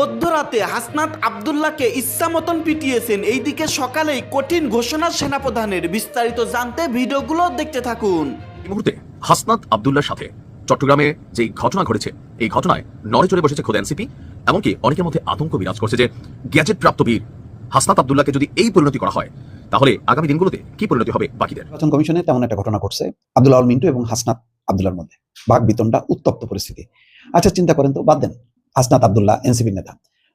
মধ্যরাতে হাসনাত আবদুল্লাহকে ইচ্ছা মতন পিটিয়েছেন। এইদিকে সকালেই কঠিন ঘোষণা সেনাপ্রধানের। বিস্তারিত জানতে ভিডিওগুলো দেখতে থাকুন। এই মুহূর্তে হাসনাত আবদুল্লার সাথে চট্টগ্রামে যে ঘটনা ঘটেছে এই ঘটনায় নড়ে চড়ে বসেছে খোদ এনসিপি এমনকি অনেকের মধ্যে আতঙ্ক বিরাজ করছে যে গ্যাজেট প্রাপ্ত বীর হাসনাত আবদুল্লাহকে যদি এই পরিণতি করা হয় তাহলে আগামী দিনগুলোতে কি পরিণতি হবে বাকিদের? নির্বাচন কমিশনে তেমন একটা ঘটনা ঘটছে আব্দুল আল মিন্টু এবং হাসনাত আব্দুল্লার মধ্যে। বাঘ বিতনটা উত্তপ্ত পরিস্থিতি। আচ্ছা চিন্তা করেন তো বাদ দেন। হাসনাত আবদুল্লাহ, এনসিপির নেতা।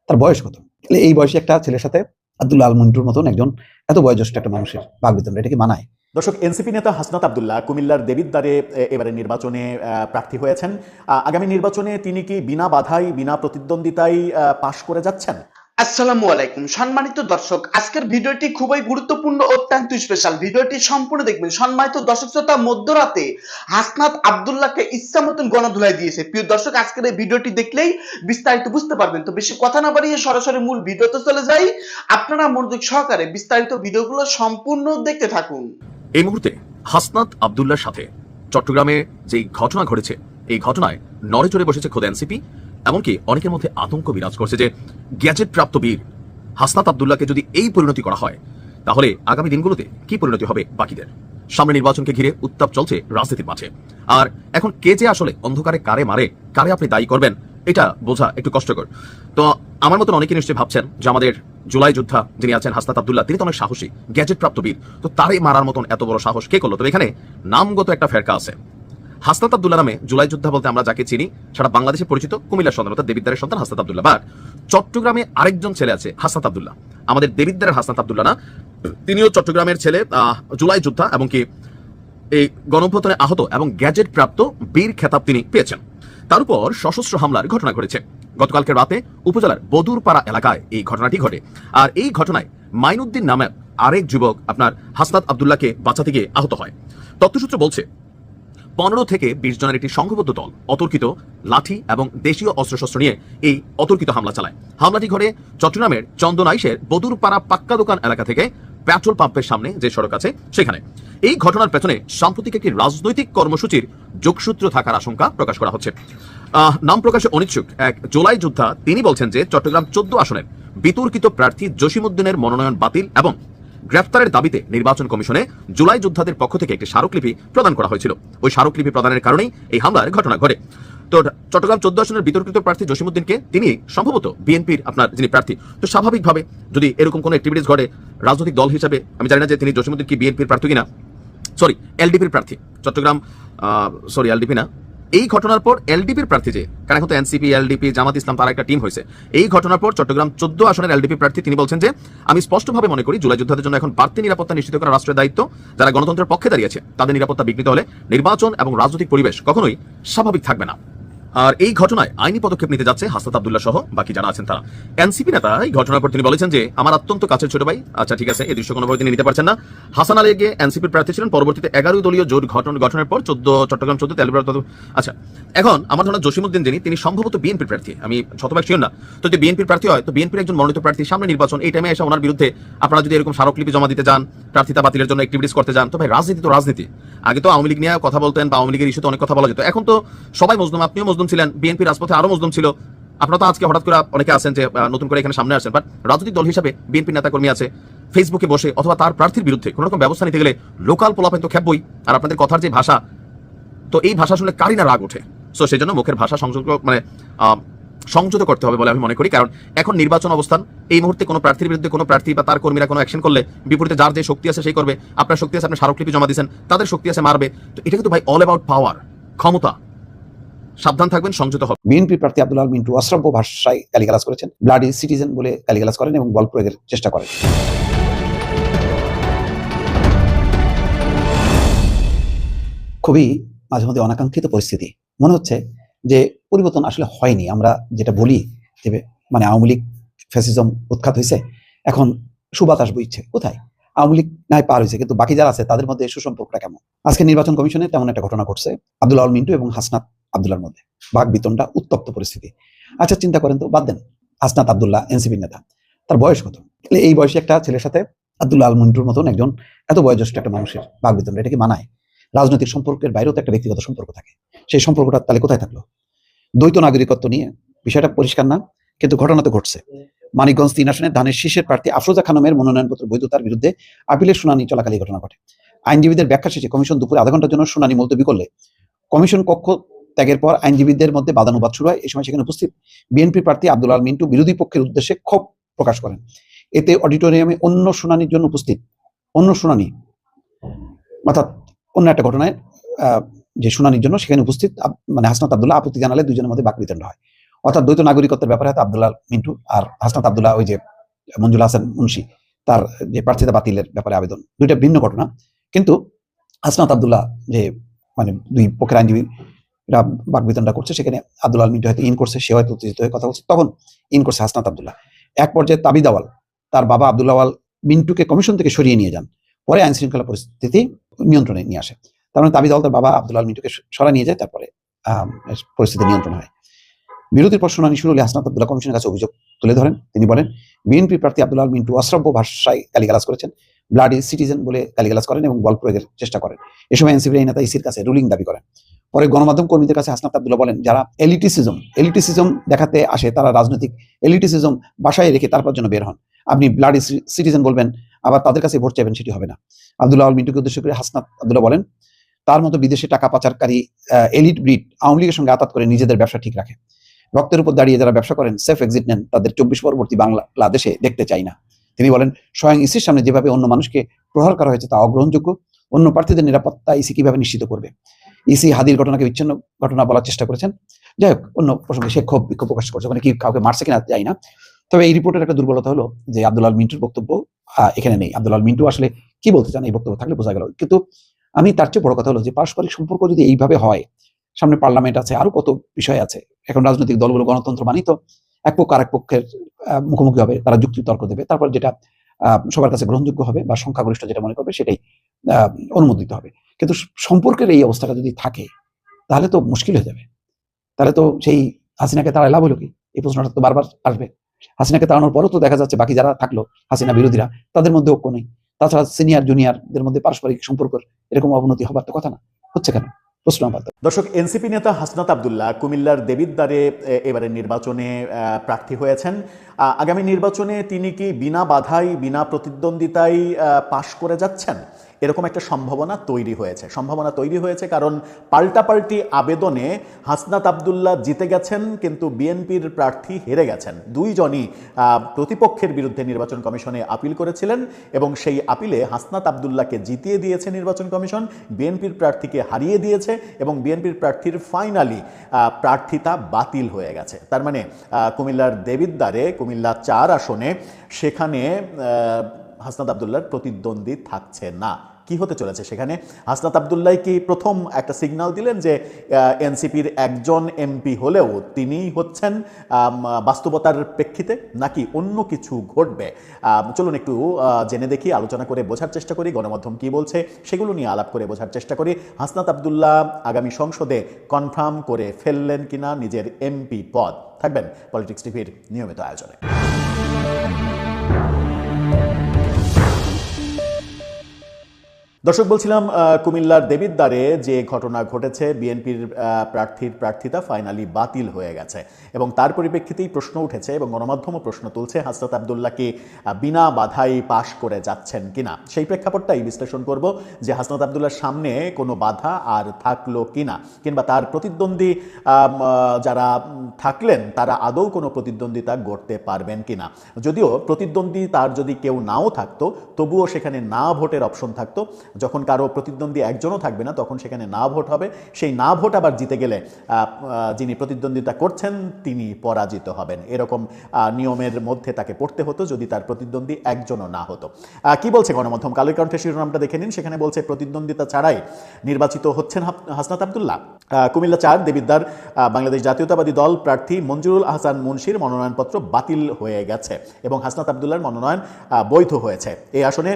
তার বয়স কত? তাহলে এই বয়সে একটা ছেলের সাথে আবদুল্লাহ আল মন্টুর মতন একজন এত বয়োজ্যেষ্ঠ একটা মানুষের বাঘ বিতরণ এটা কি মানায়? দর্শক, এনসিপি নেতা হাসনাত আবদুল্লাহ কুমিল্লার দেবিদ্বারে এবারে নির্বাচনে প্রার্থী হয়েছেন। আগামী নির্বাচনে তিনি কি বিনা বাধাই বিনা প্রতিদ্বন্দ্বিতায় পাশ করে যাচ্ছেন? আসসালামু আলাইকুম। সম্মানিত দর্শক, আজকের ভিডিওটি খুবই গুরুত্বপূর্ণ, অত্যন্ত স্পেশাল ভিডিওটি সম্পূর্ণ দেখবেন। সম্মানিত দর্শক শ্রোতা, মধ্যরাতে হাসনাত আবদুল্লাহকে ইচ্ছা মতন গণধুলাই দিয়েছে। প্রিয় দর্শক, আজকের এই ভিডিওটি দেখলেই বিস্তারিত বুঝতে পারবেন। তো বেশি কথা না বাড়িয়ে সরাসরি মূল ভিডিওতে চলে যাই। আপনারা মনোযোগ সহকারে বিস্তারিত ভিডিওগুলো সম্পূর্ণ দেখতে থাকুন। এই মুহূর্তে হাসনাত আবদুল্লার সাথে চট্টগ্রামে যে ঘটনা ঘটেছে, এই ঘটনায় নড়ে চড়ে বসেছে খোদ এনসিপি। এমনকি অনেকের মধ্যে আতঙ্ক বিরাজ করছে যে গ্যাজেট প্রাপ্ত বীর হাসনাত আবদুল্লাহকে যদি এই পরিণতি করা হয়, তাহলে আগামী দিনগুলোতে কি পরিণতি হবে বাকিদের? সামনে নির্বাচনকে ঘিরে উত্তাপ চলছে রাজনীতির মাঝে। আর এখন কে যে আসলে অন্ধকারে কারে মারে, কারে আপনি দায়ী করবেন, এটা বোঝা একটু কষ্টকর। তো আমার মতন অনেকে নিশ্চয়ই ভাবছেন যে আমাদের জুলাই যোদ্ধা যিনি আছেন হাসনাত আবদুল্লাহ, তিনি তো অনেক সাহসী গ্যাজেট প্রাপ্ত বীর। তো তারই মারার মতন এত বড় সাহস কে করল? তবে এখানে নামগত একটা ফেরকা আছে। হাসনাত আবদুল্লাহ নামে জুলাই যোদ্ধা বলতে আমরা যাকে চিনি, সারা বাংলাদেশে পরিচিত কুমিল্লার সন্তান অর্থাৎ দেবিদ্দারের সন্তান হাসনাত আবদুল্লাহ বাট চট্টগ্রামে আরেকজন ছেলে আছে, হাসনাত আবদুল্লাহ। আমাদের দেবিদ্দারের হাসনাত আবদুল্লাহ না, তিনিও চট্টগ্রামের ছেলে জুলাই যোদ্ধা এবং কি এই গণভ্যুত্থানে আহত এবং গ্যাজেট প্রাপ্ত বীর খেতাব তিনি পেয়েছেন। তার উপর সশস্ত্র হামলার ঘটনা ঘটেছে। গতকালকে রাতে উপজেলার বদুরপাড়া এলাকায় এই ঘটনাটি ঘটে। আর এই ঘটনায় মাইনুদ্দিন নামের আরেক যুবক আপনার হাসনাত আবদুল্লাহকে বাঁচাতে গিয়ে আহত হয়। তথ্যসূত্র বলছে পনেরো থেকে বিশ জনের একটি সংঘবদ্ধ দল অতর্কিত লাঠি এবং দেশীয় অস্ত্রশস্ত্র নিয়ে এই অতর্কিত হামলা চালায়। হামলাটি ঘটে চট্টগ্রামের চন্দনাইশের বদুরপাড়া পাক্কা দোকান এলাকা থেকে পেট্রোল পাম্পের সামনে যে সড়ক আছে সেখানে। এই ঘটনার পেছনে সাম্প্রতিক একটি রাজনৈতিক কর্মসূচির যোগসূত্র থাকার আশঙ্কা প্রকাশ করা হচ্ছে। নাম প্রকাশে অনিচ্ছুক এক জোলাই যোদ্ধা তিনি বলছেন যে চট্টগ্রাম চোদ্দ আসনের বিতর্কিত প্রার্থী জসিমুদ্দিনের মনোনয়ন বাতিল এবং গ্রেফতারের দাবিতে নির্বাচন কমিশনে জুলাই যোদ্ধাদের পক্ষ থেকে একটি স্মারকলিপি প্রদান করা হয়েছিল। ওই স্মারকলিপি প্রদানের কারণেই এই হামলার ঘটনা ঘটে। তো চট্টগ্রাম চোদ্দ আসনের বিতর্কিত প্রার্থী জসিমুদ্দিনকে তিনি সম্ভবত বিএনপির আপনার যিনি প্রার্থী, তো স্বাভাবিকভাবে যদি এরকম কোনো অ্যাক্টিভিটিস ঘটে, রাজনৈতিক দল হিসাবে, আমি জানি না যে তিনি জসিমুদ্দিন কি বিএনপির প্রার্থী কিনা। সরি এলডিপির প্রার্থী। চট্টগ্রাম সরি এলডিপি না। এই ঘটনার পর এলডিপির প্রার্থী যে, কারণ এখন তো এনসিপি, এলডিপি, জামাত ইসলাম, তার একটা টিম হয়েছে। এই ঘটনার পর চট্টগ্রাম চোদ্দ আসনের এলডিপি প্রার্থী তিনি বলছেন যে, আমি স্পষ্টভাবে মনে করি জুলাই যোদ্ধাদের জন্য এখন বাড়তি নিরাপত্তা নিশ্চিত করা রাষ্ট্রের দায়িত্ব। যারা গণতন্ত্রের পক্ষে দাঁড়িয়েছে তাদের নিরাপত্তা বিঘ্নিত হলে নির্বাচন এবং রাজনৈতিক পরিবেশ কখনোই স্বাভাবিক থাকবে না। আর এই ঘটনায় আইনি পদক্ষেপ নিতে যাচ্ছে হাসনাত আবদুল্লাহ সহ বাকি যারা আছেন তারা। এনসিপি নেতা এই ঘটনার পর তিনি বলেছেন যে, আমার অত্যন্ত কাছের ছোট ভাই। আচ্ছা ঠিক আছে এই দৃশ্য কোনোভাবে তিনি নিতে পারছেন না। হাসান আলী গিয়ে এনসিপির প্রার্থী ছিলেন। পরবর্তীতে এগারো দলীয় জোট ঘটন, গঠনের পর চোদ্দ, চট্টগ্রাম চোদ্দ তেলবিরা আচ্ছা এখন আমার ধারণা জসিমুদ্দিন যিনি, তিনি সম্ভবত বিএনপির প্রার্থী। আমি শতভাগ শিওর না। তো যদি বিএনপির প্রার্থী হয়, তো বিএনপির একজন মনোনীত প্রার্থী সামনে নির্বাচন, এই টাইমে এসে ওনার বিরুদ্ধে আপনারা যদি এরকম স্মারকলিপি জমা দিতে যান, প্রার্থিতা বাতিলের জন্য অ্যাক্টিভিটিস করতে যান, তো ভাই, রাজনীতি তো রাজনীতি। আগে তো আওয়ামী লীগ নিয়ে কথা বলতেন বা আওয়ামী লীগের ইস্যুতে অনেক কথা বলা যেত। এখন তো সবাই মজলুম, আপনিও মজলুম ছিলেন বিএনপি রাজপথে আরও মজলুম ছিল। আপনারা তো আজকে হঠাৎ করে অনেকে আছেন যে নতুন করে এখানে সামনে আসেন বাট রাজনৈতিক দল হিসাবে বিএনপি নেতাকর্মী আছে ফেসবুকে বসে অথবা তার প্রার্থীর বিরুদ্ধে কোনো রকম ব্যবস্থা নিতে গেলে লোকাল পোলাপেন তো খেপবই আর আপনাদের কথার যে ভাষা, তো এই ভাষা শুনলে কারই না রাগ ওঠে? সো সেই জন্য মুখের ভাষা সংযোগ মানে সংযত করতে হবে বলে আমি মনে করি, কারণ এখন নির্বাচন অবস্থান, এই মুহূর্তে কোনো প্রার্থীর বিরুদ্ধে কোনো প্রার্থী বা তার কর্মীরা কোনো অ্যাকশন করলে বিপরীতে যার যে শক্তি আছে সেই করবে। আপনার শক্তি আছে, আপনি স্মারকলিপি জমা দিয়েছেন, তাদের শক্তি আছে, মারবে। তো এটা কিন্তু ভাই অল অ্যাবাউট পাওয়ার ক্ষমতা। সাবধান থাকবেন, সংযত হবে বিএনপি প্রার্থী আব্দুল আল মিন্টু অশ্রাব্য ভাষায় গালিগালাজ করেছেন। ব্লাডি সিটিজেন বলে গালিগালাজ করেন এবং বল প্রয়োগের চেষ্টা করেন। খুবই মাঝে মধ্যে অনাকাঙ্ক্ষিত পরিস্থিতি। মনে হচ্ছে যে পরিবর্তন আসলে হয়নি। আমরা যেটা বলি যে মানে আওয়ামী লীগ ফ্যাসিজম উৎখাত হয়েছে, এখন সুবাতাস বইছে কোথায়? আওয়ামী লীগ নাই, পার হয়েছে, কিন্তু বাকি যারা আছে, তাদের মধ্যে সুসম্পর্কটা কেমন? আজকে নির্বাচন কমিশনে তেমন একটা ঘটনা ঘটছে। আব্দুল আল মিন্টু এবং হাসনাত আবদুল্লার মধ্যে। বাঘ বিতনটা উত্তপ্ত পরিস্থিতি। আচ্ছা চিন্তা করেন তো, বাদ দেন। হাসনাত আবদুল্লাহ, এনসিপির নেতা। তার বয়স কত? তাহলে এই বয়সী একটা ছেলের সাথে আব্দুল্লাহ আল মিন্টুর মতন একজন এত বয়োজ্যেষ্ঠ একটা মানুষের বাঘ বিতনটা এটা কি মানায়? রাজনৈতিক সম্পর্কের বাইরেও তো একটা ব্যক্তিগত সম্পর্ক থাকে। সেই সম্পর্কটা তাহলে কোথায় থাকল? দ্বৈত নাগরিকত্ব নিয়ে বিষয়টা পরিষ্কার না, কিন্তু ঘটনা তো ঘটছে। মানিকগঞ্জ তিন আসনে ধানের শীষের প্রার্থী আফরোজা খানমের মনোনয়নপত্র বৈধতার বিরুদ্ধে আপিলের শুনানি চলাকালে ঘটনা ঘটে। আইনজীবীদের ব্যাখ্যা শেষে কমিশন দুপুরে আধা ঘণ্টার জন্য শুনানি মুলতবি করলে কমিশন কক্ষ ত্যাগের পর আইনজীবীদের মধ্যে বাদানুবাদ শুরু হয়। এই সময় সেখানে উপস্থিত বিএনপি প্রার্থী আব্দুল আল মিন্টু বিরোধী পক্ষের উদ্দেশ্যে ক্ষোভ প্রকাশ করেন। এতে অডিটোরিয়ামে অন্য শুনানির জন্য উপস্থিত, অন্য শুনানি, অর্থাৎ অন্য একটা ঘটনায় যে শুনানির জন্য সেখানে উপস্থিত মানে হাসনাত আব্দুল্লাহ আপত্তি জানালে দুজনের মধ্যে বাকবিতণ্ড হয়। অর্থাৎ দ্বৈত নাগরিকত্বের ব্যাপারে হয়তো আব্দুল্লাহ মিন্টু আর হাসনাত আব্দুল্লাহ ওই যে মঞ্জুল হাসান মুন্সি তার যে প্রার্থিতা বাতিলের ব্যাপারে আবেদন, দুইটা ভিন্ন ঘটনা। কিন্তু হাসনাত আবদুল্লাহ যে মানে দুই পক্ষের আইনজীবী এরা বাকবিতণ্ডা করছে, সেখানে আব্দুল আল মিন্টু হয়তো ইন করছে সে হয়তো উত্তেজিত হয়ে কথা বলছে, তখন ইন করছে হাসনাত আব্দুল্লাহ। এক পর্যায়ে তাবিদ আওয়াল, তার বাবা আব্দুল্লাহ আওয়াল মিন্টুকে কমিশন থেকে সরিয়ে নিয়ে যান। পরে আইন শৃঙ্খলা পরিস্থিতি নিয়ন্ত্রণে নিয়ে আসে। তার মানে তাবিদ আওয়াল, তার বাবা আব্দুল্লাহ আল মিন্টুকে সরা নিয়ে যায়, তারপরে পরিস্থিতি নিয়ন্ত্রণ হয়। বিরতির পর শুনানি শুরু হলে হাসনাত আব্দুল্লাহ কমিশনের কাছে অভিযোগ তুলে ধরেন। তিনি বলেন বিএনপি প্রার্থী আব্দুল আল মিন্টু অশ্রাব্য ভাষায় গালিগালাজ করেছেন ব্লাড ব্লাডি সিটিজেন বলে গালিগালাজ করেন এবং বল প্রয়োগের চেষ্টা করেন। এ সময় এনসিপি নেতা ইসির কাছে রুলিং দাবি করেন। পরে গণমাধ্যম কর্মীদের কাছে হাসনাত আব্দুল্লাহ বলেন, যারা এলিটিসিজম এলিটিসিজম দেখাতে আসে তারা রাজনৈতিক এলিটিসিজম বাসায় রেখে তারপর জন্য বের হন। আপনি ব্লাডি সিটিজেন বলবেন, আবার তাদের কাছে ভোট চাইবেন সেটি হবে না। আব্দুল্লাহ আল মিন্টুকে উদ্দেশ্য করে হাসনাত আব্দুল্লাহ বলেন, তার মতো বিদেশে টাকা পাচারকারী এলিট ব্রিড আওয়ামী লীগের সঙ্গে আতাত করে নিজেদের ব্যবসা ঠিক রাখে। রক্তের উপর দাঁড়িয়ে যারা ব্যবসা করেন সেফ এক্সিট নেন, তাদের চব্বিশ পরবর্তী বাংলাদেশে দেখতে চাই না। তিনি বলেন, স্বয়ং ইসির সামনে যেভাবে অন্য মানুষকে প্রহার করা হয়েছে তা অগ্রহণযোগ্য। অন্য প্রার্থীদের নিরাপত্তা ইসি কীভাবে নিশ্চিত করবে? ইসি হাদির ঘটনাকে বিচ্ছিন্ন ঘটনা বলার চেষ্টা করেছেন। যাই হোক, অন্য প্রসঙ্গে সে ক্ষোভ, বিক্ষোভ প্রকাশ করছে। মানে কি কাউকে মারছে কিনা যাই না। তবে এই রিপোর্টের একটা দুর্বলতা হলো যে আব্দুল আল মিন্টুর বক্তব্য এখানে নেই। আব্দুল আল মিন্টু আসলে কি বলতে চান এই বক্তব্য থাকলে বোঝা গেল। কিন্তু আমি তার চেয়ে বড় কথা হলো যে পারস্পরিক সম্পর্ক যদি এইভাবে হয়, সামনে পার্লামেন্ট আছে, আরও কত বিষয় আছে। এখন রাজনৈতিক দলগুলো গণতন্ত্র মানেই তো এক পক্ষ আরেক পক্ষের মুখোমুখি হবে, তারা যুক্তি তর্ক দেবে। তারপর যেটা সবার কাছে গ্রহণযোগ্য হবে বা সংখ্যাগরিষ্ঠ যেটা মনে করবে সেটাই। অনুমোদিত হবে। কিন্তু সম্পর্কের এই অবস্থাটা যদি থাকে তাহলে তো মুশকিল হয়ে যাবে। তাহলে তো সেই হাসিনাকে তারা লাভ হলো কি? এই প্রশ্নটা তো বারবার আসবে। হাসিনাকে তাড়ানোর পরও তো দেখা যাচ্ছে বাকি যারা থাকল হাসিনা বিরোধীরা তাদের মধ্যে ঐক্য নেই। তাছাড়া সিনিয়র জুনিয়রদের মধ্যে পারস্পরিক সম্পর্কের এরকম অবনতি হবার তো কথা না। হচ্ছে কেন? দর্শক এনসিপি নেতা হাসনাত আবদুল্লাহ কুমিল্লার দেবিদ্বারে এ, এবারের নির্বাচনে প্রার্থী হয়েছেন। আগামী নির্বাচনে তিনি কি বিনা বাধাই, বিনা প্রতিদ্বন্দ্বিতায় পাশ করে যাচ্ছেন? এরকম একটা সম্ভাবনা তৈরি হয়েছে। সম্ভাবনা তৈরি হয়েছে কারণ পাল্টাপাল্টি আবেদনে হাসনাত আবদুল্লাহ জিতে গেছেন, কিন্তু বিএনপির প্রার্থী হেরে গেছেন। দুইজনই প্রতিপক্ষের বিরুদ্ধে নির্বাচন কমিশনে আপিল করেছিলেন এবং সেই আপিলে হাসনাত আবদুল্লাহকে জিতিয়ে দিয়েছে নির্বাচন কমিশন, বিএনপির প্রার্থীকে হারিয়ে দিয়েছে এবং বিএনপির প্রার্থীর ফাইনালি প্রার্থিতা বাতিল হয়ে গেছে। তার মানে কুমিল্লার দেবিদ্বারে কুমিল্লা চার আসনে সেখানে হাসনাত আবদুল্লাহর প্রতিদ্বন্দ্বী থাকছে না। কি হতে চলেছে সেখানে? হাসনাত আবদুল্লাহ কি প্রথম একটা সিগন্যাল দিলেন যে এনসিপির একজন এমপি হলেও তিনিই হচ্ছেন বাস্তবতার প্রেক্ষিতে নাকি অন্য কিছু ঘটবে? চলুন একটু জেনে দেখি, আলোচনা করে বোঝার চেষ্টা করি, গণমাধ্যম কি বলছে সেগুলো নিয়ে আলাপ করে বোঝার চেষ্টা করি। হাসনাত আবদুল্লাহ আগামী সংসদে কনফার্ম করে ফেললেন কিনা নিজের এমপি পদ? থাকবেন পলিটিক্স টিভির নিয়মিত আয়োজনে দর্শক, বলছিলাম কুমিল্লার দেবিদ্বারে যে ঘটনা ঘটেছে, বিএনপির প্রার্থীর প্রার্থিতা ফাইনালি বাতিল হয়ে গেছে এবং তার পরিপ্রেক্ষিতেই প্রশ্ন উঠেছে এবং গণমাধ্যমও প্রশ্ন তুলছে হাসরত আবদুল্লাহকে বিনা বাধাই পাশ করে যাচ্ছেন কিনা? সেই প্রেক্ষাপটটাই বিশ্লেষণ করব যে হাসনাত আবদুল্লাহর সামনে কোনো বাধা আর থাকল কিনা? কিংবা তার প্রতিদ্বন্দ্বী যারা থাকলেন, তারা আদৌ কোনো প্রতিদ্বন্দ্বিতা গড়তে পারবেন কিনা? যদিও প্রতিদ্বন্দ্বী তার যদি কেউ নাও থাকতো, তবুও সেখানে না ভোটের অপশন থাকতো। যখন কারও প্রতিদ্বন্দ্বী একজনও থাকবে না, তখন সেখানে না ভোট হবে। সেই না ভোট আবার জিতে গেলে যিনি প্রতিদ্বন্দ্বিতা করছেন, তিনি পরাজিত হবেন। এরকম নিয়মের মধ্যে তাকে পড়তে হতো যদি তার প্রতিদ্বন্দ্বী একজনও না হতো। কি বলছে গণমাধ্যম? কালের কণ্ঠে শিরোনামটা দেখে নিন। সেখানে বলছে, প্রতিদ্বন্দ্বিতা ছাড়াই নির্বাচিত হচ্ছেন হাসনাত আবদুল্লাহ। কুমিল্লা চার দেবিদ্দার বাংলাদেশ জাতীয়তাবাদী দল প্রার্থী মঞ্জুরুল আহসান মুন্সির মনোনয়নপত্র বাতিল হয়ে গেছে এবং হাসনাত আবদুল্লাহর মনোনয়ন বৈধ হয়েছে। এই আসনে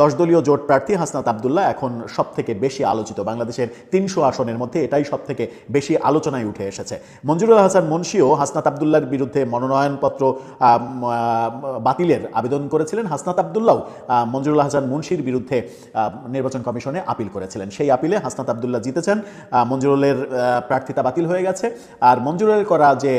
দশ দলীয় জোট প্রার্থী হাসনাত আবদুল্লাহ এখন সব থেকে বেশি আলোচিত। বাংলাদেশের তিনশো আসনের মধ্যে এটাই সব থেকে বেশি আলোচনায় উঠে এসেছে। মঞ্জুরুল হাসান মুন্সিও হাসনাত আবদুল্লাহর বিরুদ্ধে মনোনয়নপত্র বাতিলের আবেদন করেছিলেন। হাসনাত আবদুল্লাহ মঞ্জুরুল হাসান মুন্সির বিরুদ্ধে নির্বাচন কমিশনে আপিল করেছিলেন। সেই আপিলে হাসনাত আবদুল্লাহ জিতেছেন মঞ্জুরুলের প্রার্থিতা বাতিল হয়ে গেছে। আর মঞ্জুরুলের করা যে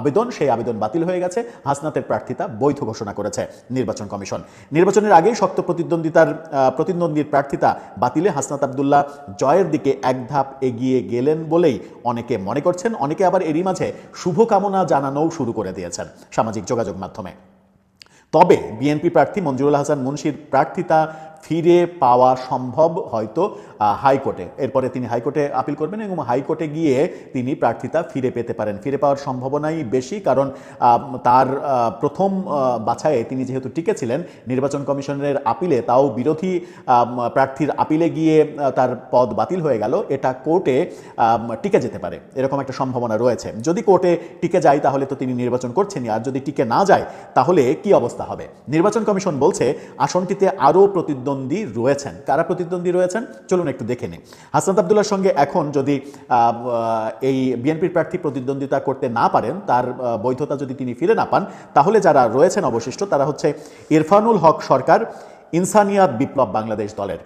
আবেদন, সেই আবেদন বাতিল হয়ে গেছে। হাসনাতের প্রার্থিতা বৈধ ঘোষণা করেছে নির্বাচন কমিশন। নির্বাচনের আগেই শক্ত প্রতিদ্বন্দ্বিতার প্রতিদ্বন্দ্বীর প্রার্থিতা বাতিলে হাসনাত আবদুল্লাহ জয়ের দিকে এক ধাপ এগিয়ে গেলেন বলেই অনেকে মনে করছেন, অনেকে আবার এরই মাঝে শুভকামনা জানানোও শুরু করে দিয়েছেন সামাজিক যোগাযোগ মাধ্যমে। তবে বিএনপি প্রার্থী মঞ্জুরুল হাসান মুন্সির প্রার্থিতা ফিরে পাওয়া সম্ভব হয়তো হাইকোর্টে। এরপরে তিনি হাইকোর্টে আপিল করবেন এবং হাইকোর্টে গিয়ে তিনি প্রার্থিতা ফিরে পেতে পারেন। ফিরে পাওয়ার সম্ভাবনাই বেশি কারণ তার প্রথম আহ, বাছাইয়ে তিনি যেহেতু টিকেছিলেন নির্বাচন কমিশনের আপিলে তাও বিরোধী প্রার্থীর আপিলে গিয়ে তার পদ বাতিল হয়ে গেল। এটা কোর্টে টিকে যেতে পারে। এরকম একটা সম্ভাবনা রয়েছে। যদি কোর্টে টিকে যায় তাহলে তো তিনি নির্বাচন করছেনই। আর যদি টিকে না যায় তাহলে কি অবস্থা হবে? নির্বাচন কমিশন বলছে আসনটিতে আরও প্রতিদ্বন্দ্বী রয়েছেন। কারা প্রতিদ্বন্দ্বী রয়েছেন? চলুন একটু দেখে নিই। হাসনাত আবদুল্লার সঙ্গে এখন যদি এই বিএনপির প্রার্থী প্রতিদ্বন্দ্বিতা করতে না পারেন, তার বৈধতা যদি তিনি ফিরে না পান, তাহলে যারা রয়েছেন অবশিষ্ট, তারা হচ্ছে ইরফানুল হক সরকার, ইনসানিয়াত বিপ্লব বাংলাদেশ দলের।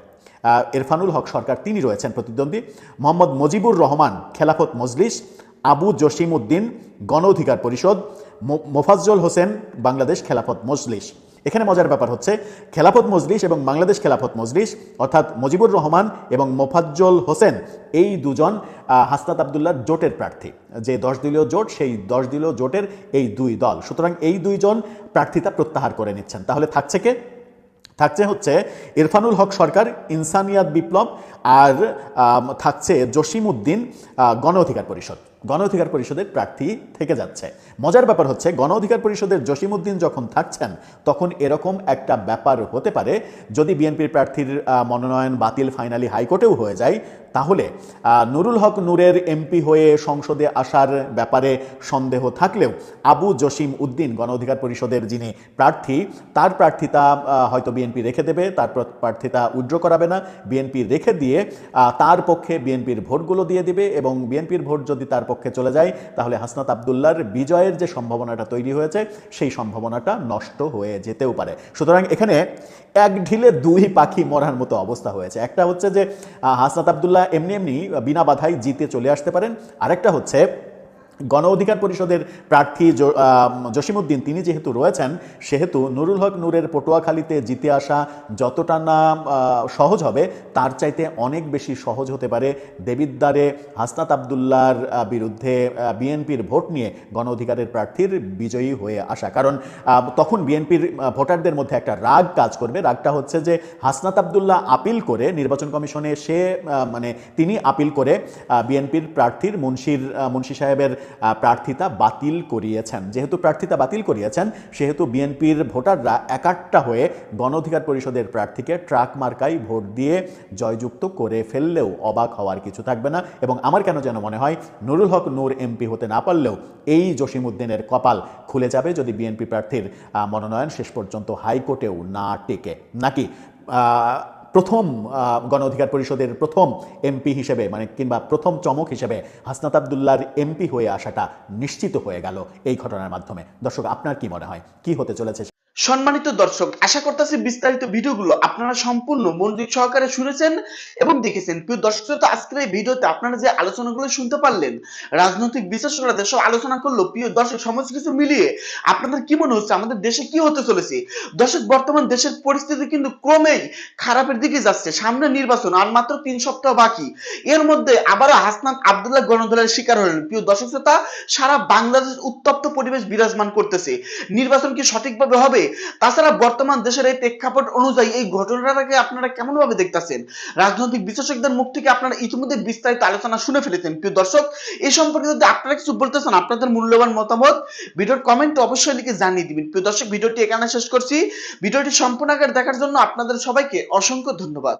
ইরফানুল হক সরকার তিনি রয়েছেন প্রতিদ্বন্দ্বী। মোহাম্মদ মজিবুর রহমান, খেলাফত মজলিস, আবু জসিম উদ্দিন গণ অধিকার পরিষদ মোফাজ্জল হোসেন, বাংলাদেশ খেলাফত মজলিস। এখানে মজার ব্যাপার হচ্ছে, খেলাফত মজলিস এবং বাংলাদেশ খেলাফত মজলিস, অর্থাৎ মুজিবুর রহমান এবং মোফাজ্জল হোসেন, এই দুজন হাসনাত আবদুল্লাহর জোটের প্রার্থী। যে দশ দলীয় জোট, সেই দশ দলীয় জোটের এই দুই দল। সুতরাং এই দুইজন প্রার্থিতা প্রত্যাহার করে নিচ্ছেন। তাহলে থাকছে কে? থাকছে হচ্ছে ইরফানুল হক সরকার, ইনসানিয়াত বিপ্লব আর থাকছে জসিম উদ্দিন গণ অধিকার পরিষদ। গণ অধিকার পরিষদের প্রার্থী থেকে যাচ্ছে। মজার ব্যাপার হচ্ছে গণ অধিকার পরিষদের জসিম উদ্দিন যখন থাকছেন, তখন এরকম একটা ব্যাপার হতে পারে, যদি বিএনপির প্রার্থীর মনোনয়ন বাতিল ফাইনালি হাইকোর্টেও হয়ে যায়, তাহলে নুরুল হক নূরের এমপি হয়ে সংসদে আসার ব্যাপারে সন্দেহ থাকলেও, আবু জসিম উদ্দিন গণ অধিকার পরিষদের যিনি প্রার্থী, তার প্রার্থিতা হয়তো বিএনপি রেখে দেবে, তার প্র- প্রার্থিতা উইথড্র করাবে না। বিএনপি রেখে দিয়ে তার পক্ষে বিএনপির ভোটগুলো দিয়ে দিবে এবং বিএনপির ভোট যদি তার পক্ষে চলে যায়, তাহলে হাসনাত আবদুল্লার বিজয়ের যে সম্ভাবনাটা তৈরি হয়েছে, সেই সম্ভাবনাটা নষ্ট হয়ে যেতেও পারে। সুতরাং এখানে এক ঢিলে দুই পাখি মরার মতো অবস্থা হয়েছে। একটা হচ্ছে যে হাসনাত আবদুল্লাহ এমনি এমনি বিনা বাধায় জিতে চলে আসতে পারেন। আরেকটা হচ্ছে গণ অধিকার পরিষদের প্রার্থী জ- আম, জসিমউদ্দিন তিনি যেহেতু রয়েছেন সেহেতু নুরুল হক নূরের পটুয়াখালীতে জিতে আসা যতটা না সহজ হবে তার চাইতে অনেক বেশি সহজ হতে পারে দেবিদ্বারে হাসনাত আবদুল্লার বিরুদ্ধে বিএনপির ভোট নিয়ে গণ অধিকারের প্রার্থীর বিজয়ী হয়ে আসা। কারণ তখন বিএনপির ভোটারদের মধ্যে একটা রাগ কাজ করবে। রাগটা হচ্ছে যে হাসনাত আবদুল্লাহ আপিল করে নির্বাচন কমিশনে সে মানে তিনি আপিল করে বিএনপির প্রার্থীর মুন্সির মুন্সি সাহেবের প্রার্থিতা বাতিল করিয়েছেন। যেহেতু প্রার্থিতা বাতিল করিয়েছেন, সেহেতু বিএনপির ভোটাররা একাট্টা হয়ে গণ অধিকার পরিষদের প্রার্থীকে ট্রাক মার্কাই ভোট দিয়ে জয়যুক্ত করে ফেললেও অবাক হওয়ার কিছু থাকবে না। এবং আমার কেন যেন মনে হয়, নুরুল হক নূর এমপি হতে না পারলেও এই জসিমউদ্দিনের কপাল খুলে যাবে যদি বিএনপি প্রার্থীর মনোনয়ন শেষ পর্যন্ত হাইকোর্টেও না টেকে। নাকি প্রথম গণ অধিকার পরিষদের প্রথম এমপি হিসেবে মানে কিংবা প্রথম চমক হিসেবে হাসনাত আবদুল্লার এমপি হয়ে আসাটা নিশ্চিত হয়ে গেল এই ঘটনার মাধ্যমে। দর্শক, আপনার কি মনে হয়? কি হতে চলেছে? সম্মানিত দর্শক আশা করতেছি বিস্তারিত ভিডিওগুলো আপনারা সম্পূর্ণ মনোযোগ সহকারে শুনেছেন এবং দেখেছেন। প্রিয় দর্শক শ্রোতা, আজকের এই ভিডিওতে আপনারা যে আলোচনাগুলো শুনতে পারলেন রাজনৈতিক বিশ্লেষকরা যেসব আলোচনা করল প্রিয় দর্শক সমস্ত কিছু মিলিয়ে আপনাদের কি মনে হচ্ছে আমাদের দেশে কি হতে চলেছে? দর্শক বর্তমান দেশের পরিস্থিতি কিন্তু ক্রমেই খারাপের দিকে যাচ্ছে। সামনে নির্বাচন আর মাত্র তিন সপ্তাহ বাকি। এর মধ্যে আবারও হাসনান আবদুল্লাহ গণদলের শিকার হলেন। প্রিয় দর্শক শ্রোতা সারা বাংলাদেশ উত্তপ্ত পরিবেশ বিরাজমান করতেছে। নির্বাচন কি সঠিকভাবে হবে? তাছাড়া বর্তমান দেশের এই প্রেক্ষাপট অনুযায়ী এই ঘটনাটাকে আপনারা কেমন ভাবে দেখতেছেন? রাজনৈতিক বিশ্লেষকদের মুখ থেকে আপনারা ইতিমধ্যে বিস্তারিত আলোচনা শুনে ফেলেছেন। প্রিয় দর্শক এই সম্পর্কে যদি আপনারা কিছু বলতে চান, আপনাদের মূল্যবান মতামত ভিডিওর কমেন্ট অবশ্যই লিখে জানিয়ে দিবেন। প্রিয় দর্শক, ভিডিওটি এখানে শেষ করছি। ভিডিওটি সম্পূর্ণ আকার দেখার জন্য আপনাদের সবাইকে অসংখ্য ধন্যবাদ।